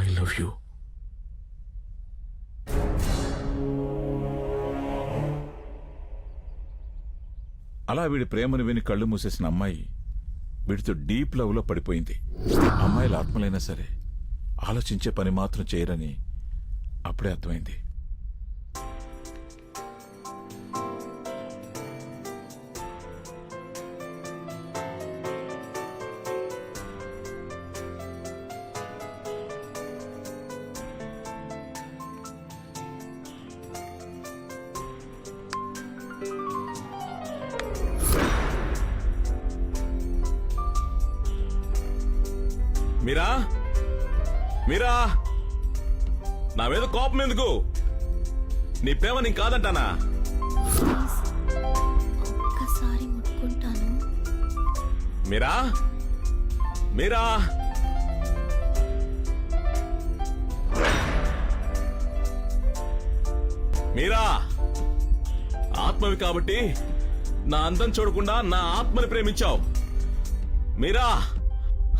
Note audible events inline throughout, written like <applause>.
I love you అలా వీడి ప్రేమను విని కళ్ళు మూసేసిన అమ్మాయి వీడితో డీప్ లవ్లో పడిపోయింది. అమ్మాయిల ఆత్మలైనా సరే ఆలోచించే పని మాత్రం చేయరని అప్పుడే అర్థమైంది. మీరా? మీరా? నా మీద కోపం ఎందుకు? నీ ప్రేమ నీకు కాదంటానా? ప్లీజ్ ఒక్కసారి ముట్టుకుంటాను. మీరా? మీరా? మీరా? ఆత్మవి కాబట్టి నా అందం చూడకుండా నా ఆత్మని ప్రేమించావు. మీరా?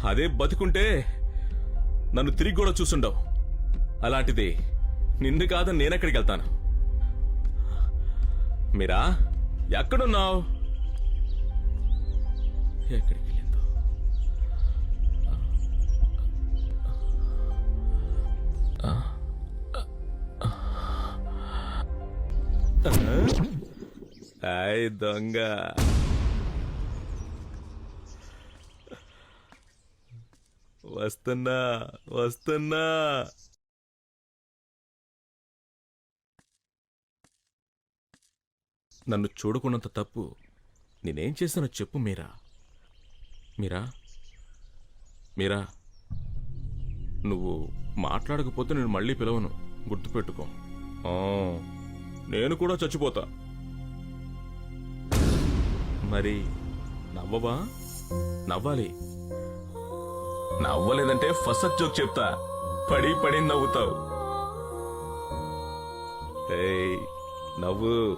అదే బతుకుంటే నన్ను తిరిగి కూడా చూసుండవు. అలాంటిది నిన్ను కాదని నేనెక్కడికి వెళ్తాను? మీరా ఎక్కడున్నావు? ఎక్కడికి వెళ్ళిందో? దొంగ. వస్తున్నా వస్తున్నా. నన్ను చూడకున్నంత తప్పు నేనేం చేశానో చెప్పు మీరా. మీరా? మీరా? నువ్వు మాట్లాడకపోతే నేను మళ్ళీ పిలవను. గుర్తుపెట్టుకో. నేను కూడా చచ్చిపోతా. మరి నవ్వవా? నవ్వాలి. నవ్వలేదంటే ఫస్ట్ జోక్ చెప్తా. పడి పడి నవ్వుతావు. నవ్వు.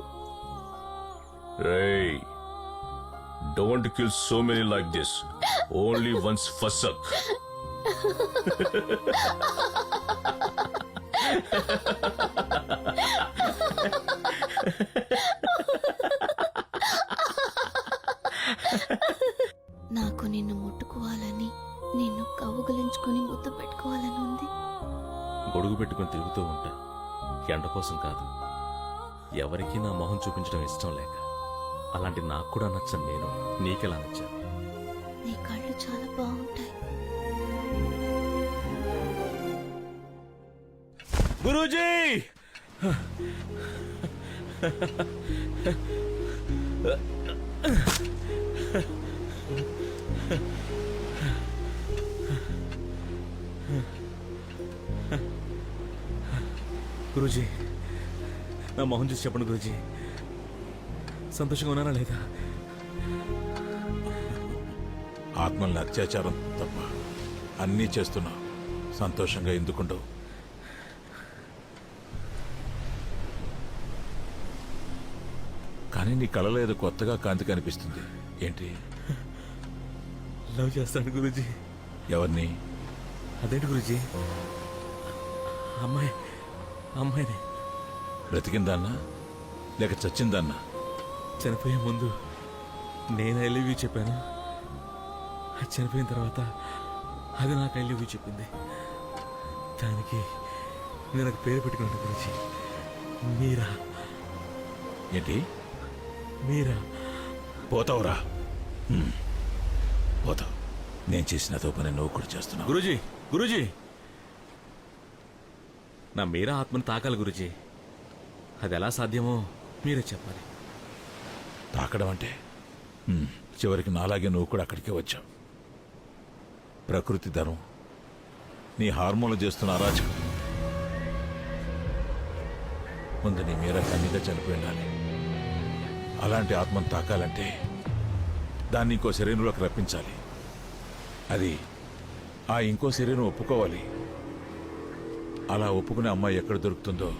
రేయ్ don't kill so many like this. Only once ఫసక్ నాకు <laughs> నిన్ను కవ్వుగలించుకొని ముద్దు పెట్టుకోవాలని ఉంది. గొడుగు పెట్టుకుని తిరుగుతూ ఉంటా ఎండ కోసం కాదు. ఎవరికీ నా మొహం చూపించడం ఇష్టం లేక అలాంటి నాకు కూడా నచ్చను నేను నీకెలా నచ్చాను? నీ కళ్ళు చాలా బాగుంటాయి. గురూజీ! గురూజీ నా మొహం చూసి చెప్పండి గురూజీ. సంతోషంగా ఉన్నారా లేదా? ఆత్మల్ని అత్యాచారం తప్ప అన్నీ చేస్తున్నావు సంతోషంగా ఎందుకుండవు? కానీ నీ కళలో ఏదో కొత్తగా కాంతి కనిపిస్తుంది ఏంటి? లవ్ చేస్తాను గురూజీ. ఎవరిని? అదేంటి గురూజీ? అమ్మాయి. అమ్మాయిని బ్రతికిందన్నా? లేక చచ్చిందన్నా? చనిపోయే ముందు నేను ఐ లవ్ యూ చెప్పాను. అది చనిపోయిన తర్వాత అది నాకు ఐ లవ్ యూ చెప్పింది. దానికి నేను నాకు పేరు పెట్టుకున్నాను గురించి. మీరా. ఏంటి? మీరా. పోతావురా. హ్మ్. పోతావు నేను చేసిన అదో పని నువ్వు కూడా చేస్తున్నావు. గురూజీ గురూజీ. నా మీరా ఆత్మను తాకాలి గురుజీ. అది ఎలా సాధ్యమో మీరే చెప్పాలి. తాకడం అంటే? హ్మ్, చివరికి నాలాగే నువ్వు కూడా అక్కడికే వచ్చావు. ప్రకృతి ధనం. నీ హార్మోన్లు చేస్తున్న అరాచకం. ముందు నీ మీర కన్నీగా చనిపోయి ఉండాలి. అలాంటి ఆత్మను తాకాలంటే దాన్ని ఇంకో శరీరంలోకి రప్పించాలి. అది ఆ ఇంకో శరీరం ఒప్పుకోవాలి. అలా ఒప్పుకునే అమ్మాయి ఎక్కడ దొరుకుతుందో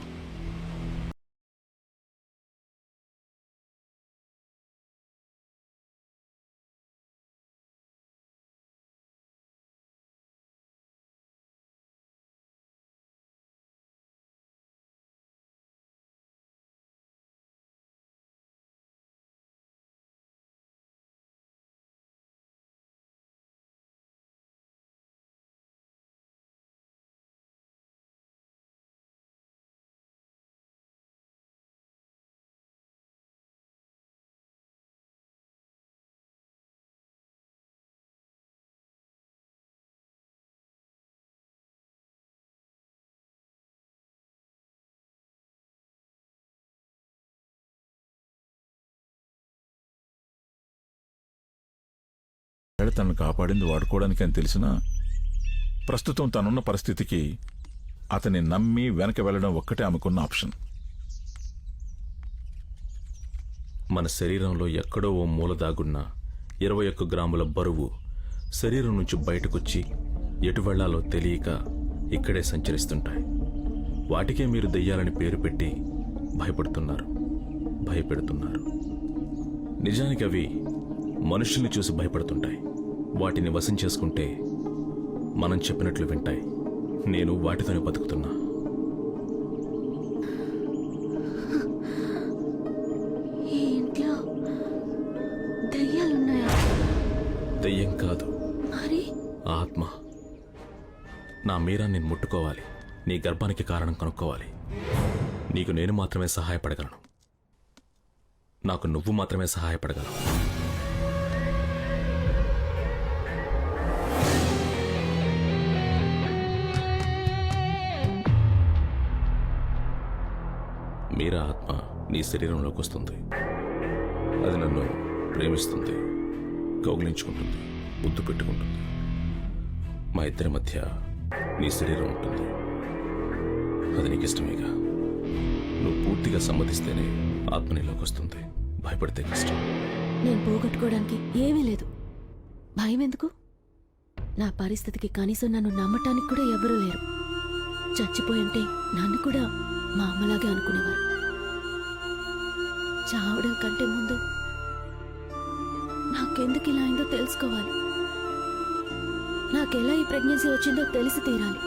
ఆవిడ తనను కాపాడింది వాడుకోవడానికి అని తెలిసినా ప్రస్తుతం తనున్న పరిస్థితికి అతన్ని నమ్మి వెనక వెళ్ళడం ఒక్కటే ఆమెకున్న ఆప్షన్. మన శరీరంలో ఎక్కడో ఓ మూల దాగున్న ఇరవై ఒక్క గ్రాముల బరువు శరీరం నుంచి బయటకొచ్చి ఎటు వెళ్ళాలో తెలియక ఇక్కడే సంచరిస్తుంటాయి. వాటికే మీరు దెయ్యాలని పేరు పెట్టి భయపడుతున్నారు. భయపెడుతున్నారు. నిజానికి అవి మనుషుల్ని చూసి భయపడుతుంటాయి. వాటిని వశం చేసుకుంటే మనం చెప్పినట్లు వింటాయి. నేను వాటితోనే బతుకుతున్నా. ఇంట్లో దయ్యాలున్నాయా? దెయ్యం కాదు. మరి? ఆత్మ. నా మీరా నేను ముట్టుకోవాలి. నీ గర్భానికి కారణం కనుక్కోవాలి. నీకు నేను మాత్రమే సహాయపడగలను. నాకు నువ్వు మాత్రమే సహాయపడగలవు. మీరా ఆత్మ నీ శరీరంలోకి వస్తుంది. అది నన్ను ప్రేమిస్తుంది కౌగిలించుకుంటుంది ముద్దు పెట్టుకుంటుంది. మా ఇద్దరి మధ్య నీ శరీరం ఉంటుంది. అది నీకు ఇష్టమేగా నువ్వు పూర్తిగా సమ్మతిస్తేనే ఆత్మ నీలోకి వస్తుంది. భయపడితే కష్టం. నేను పోగొట్టుకోవడానికి ఏమీ లేదు. భయం ఎందుకు? నా పరిస్థితికి కనీసం నన్ను నమ్మటానికి కూడా ఎవరూ లేరు. చచ్చిపోయంటే నన్ను కూడా మా అమ్మలాగే అనుకునేవారు. చావడం కంటే ముందు నాకెందుకు ఇలా అయిందో తెలుసుకోవాలి. నాకెలా ఈ ప్రెగ్నెన్సీ వచ్చిందో తెలిసి తీరాలి.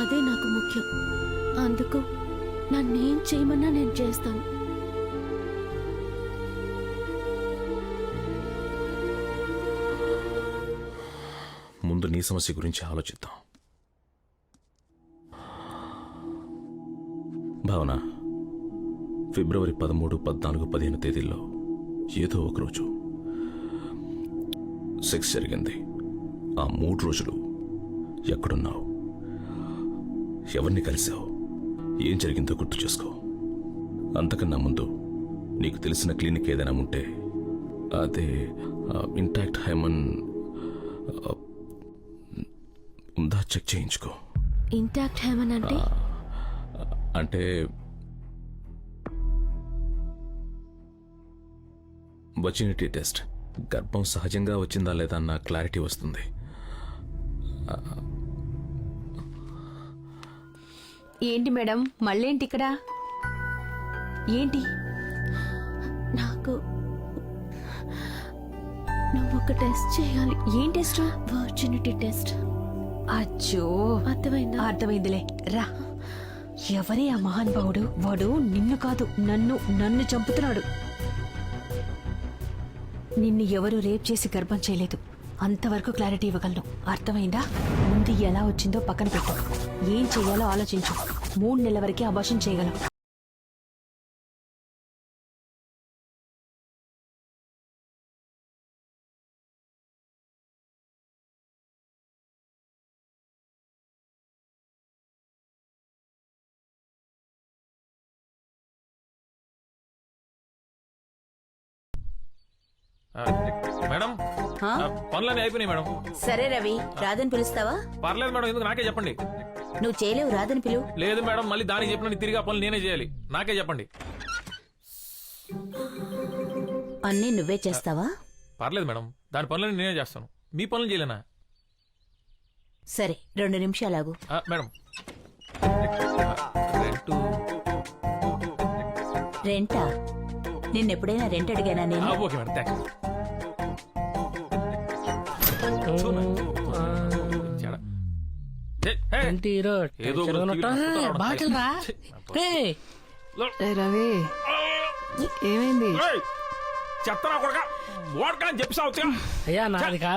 అదే నాకు ముఖ్యం. అందుకు నన్నేం చేయమన్నా నేను చేస్తాను. ముందు నీ సమస్య గురించి ఆలోచిద్దాం. భావన ఫిబ్రవరి పదమూడు పద్నాలుగు పదిహేను తేదీల్లో ఏదో ఒక రోజు సెక్స్ జరిగింది. ఆ మూడు రోజులు ఎక్కడున్నావు? ఎవరిని కలిసావు? ఏం జరిగిందో గుర్తు చేసుకో. అంతకన్నా ముందు నీకు తెలిసిన క్లినిక్ ఏదైనా ఉంటే అదే ఇంటాక్ట్ హైమన్ ఉందా? చెక్ చేయించుకో. ఇంటాక్ట్ హేమన్ అంటే? అంటే వచినిటీ టెస్ట్ గర్భం సహజంగా వచ్చిందా లేదా అన్న క్లారిటీ వస్తుంది. ఏంటి మేడం? మళ్ళేంటి ఇక్కడ? ఏంటి? నాకు నువ్వు ఒక టెస్ట్ చేయాలి. ఏం టెస్ట్ వర్జినిటీ టెస్ట్ అచ్చో! అర్థమైందా? అర్థమైందిలే. రా. ఎవరే ఆ మహానుభావుడు? వాడు నిన్ను కాదు నన్ను నన్ను చంపుతున్నాడు. నిన్ను ఎవరు రేప్ చేసి గర్భం చేయలేదు. అంతవరకు క్లారిటీ ఇవ్వగలను. అర్థమైందా? ముందు ఎలా వచ్చిందో పక్కన పెట్టు. ఏం చేయాలో ఆలోచించు. మూడు నెలల వరకే అబార్షన్ చేయగలం. మేడం? ఆ, పనులన్నీ అయిపోయినాయి మేడం. సరే రవి రాదని పిలుస్తావా? పర్లేదు మేడం ఎందుకు నాకే చెప్పండి. నువ్వు చేయలేవు రాదని పిలువు లేదు మేడం మళ్ళీ దానికి చెప్పిన తిరిగి ఆ పనులు నేనే చేయాలి. నాకే చెప్పండి. అన్నీ నువ్వే చేస్తావా? పర్లేదు మేడం దాని పనులన్నీ నేనే చేస్తాను. మీ పనులు చేయలేనా? సరే రెండు నిమిషాలాగు ఆ, మేడం. రెంటు రెంటా? నిన్నెప్పుడైనా రెంట్ అడిగానా నేను? ఓకే మేడం ఏంటి హీరో ఏదో. ఏ రవి ఏమైంది? కొడక. చెప్పి అయ్యా నాది కాదు.